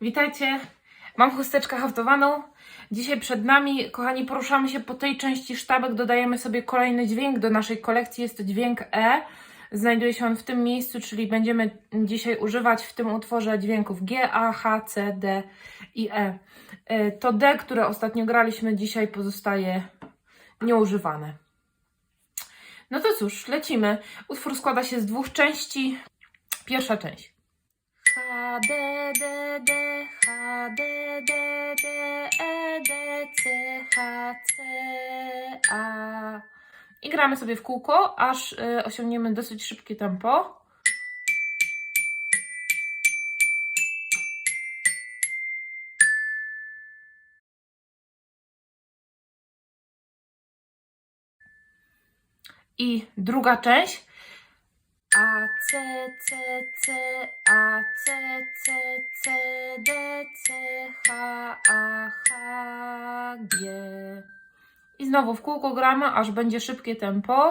Witajcie. Mam chusteczkę haftowaną. Dzisiaj przed nami, kochani, poruszamy się po tej części sztabek. Dodajemy sobie kolejny dźwięk do naszej kolekcji. Jest to dźwięk E. Znajduje się on w tym miejscu, czyli będziemy dzisiaj używać w tym utworze dźwięków G, A, H, C, D i E. E, To D, które ostatnio graliśmy, dzisiaj pozostaje nieużywane. No to cóż, lecimy. Utwór składa się z dwóch części. Pierwsza część. H, D, D, D, H, D, D, D, E, D, C, H, C, A. I gramy sobie w kółko, aż y, osiągniemy dosyć szybkie tempo. I druga część. A, C, C, C, A, C, C, C, D, C, H, A, H, G. I znowu w kółko gramy, aż będzie szybkie tempo.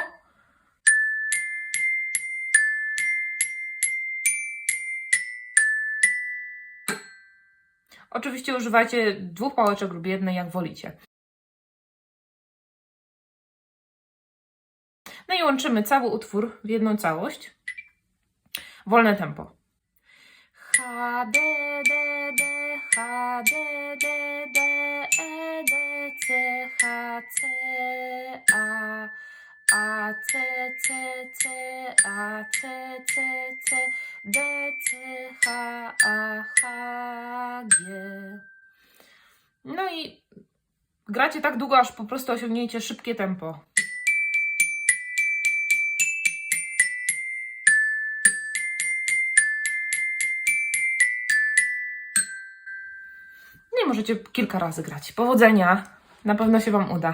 Oczywiście używajcie dwóch pałeczek lub jednej, jak wolicie. No i łączymy cały utwór w jedną całość. Wolne tempo. H, D, D, D, H, D, D, C, A, A, C, C, C, A, C, C, C, D, C, H, A, H, G. No i gracie tak długo, aż po prostu osiągniecie szybkie tempo. Nie możecie kilka razy grać. Powodzenia. Na pewno się Wam uda.